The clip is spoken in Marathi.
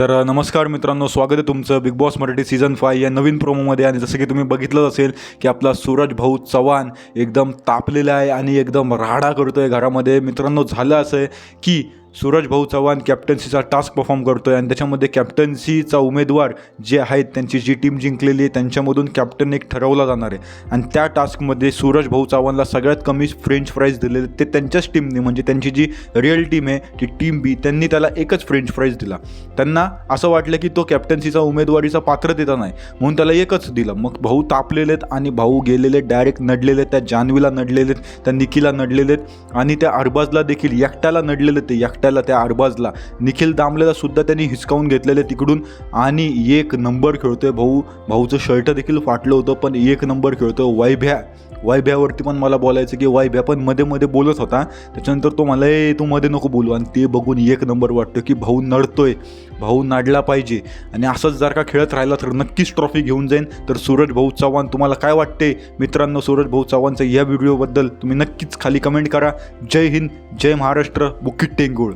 तर नमस्कार मित्रांनो स्वागत आहे तुमचं Bigg Boss Marathi season five या नवीन प्रोमोमध्ये आणि जसं की तुम्ही बघितलं असेल की आपला सूरज भाऊ चव्हाण एकदम तापलेला आहे आणि एकदम राडा आहे घरामध्ये. मित्रांनो झालं असं आहे की सूरज भाऊ चव्हाण कॅप्टन्सीचा टास्क परफॉर्म आहे आणि त्याच्यामध्ये कॅप्टन्सीचा उमेदवार जे आहेत त्यांची जी टीम जिंकलेली आहे त्यांच्यामधून कॅप्टन एक ठरवला जाणार आहे. आणि त्या टास्कमध्ये सूरज भाऊ चव्हाणला सगळ्यात कमी फ्रेंच फ्राईज दिलेले ते त्यांच्याच टीमने म्हणजे त्यांची जी रिअल टीम आहे ती टीम बी त्यांनी त्याला एकच फ्रेंच फ्राईज दिला. त्यांना असं वाटलं की तो कॅप्टन्सीचा उमेदवारीचा पात्र देता नाही म्हणून त्याला एकच दिलं. मग भाऊ तापलेले आहेत आणि भाऊ गेलेले डायरेक्ट नडलेले आहेत त्या जान्हवीला नडलेले आहेत त्या निकीला नडलेले आहेत आणि त्या अरबाजला देखील एकट्याला नडलेले ते एकट्याला त्या आडबाजला. निखिल दामलेला सुद्धा त्यांनी हिसकावून घेतलेले तिकडून. आणि एक नंबर खेळतोय भाऊ. भाऊचं शर्ट देखील फाटलं होतं पण एक नंबर खेळतोय वैभ्या वैभ्यावरती पण मला बोलायचं की वैभ्या पण मध्ये मध्ये बोलत होता. त्याच्यानंतर तो मला ए तू मध्ये नको बोलू. आणि ते बघून एक नंबर वाटतो की भाऊ नडतोय. भाऊ नाडला पाहिजे. आणि असंच जर का खेळत राहिला तर नक्कीच ट्रॉफी घेऊन जाईन. तर सूरज भाऊ चव्हाण तुम्हाला काय वाटते? मित्रांनो सूरज भाऊ चव्हाणचं या व्हिडिओबद्दल तुम्ही नक्कीच खाली कमेंट करा. जय हिंद जय महाराष्ट्र बुकिट टेंगूळ.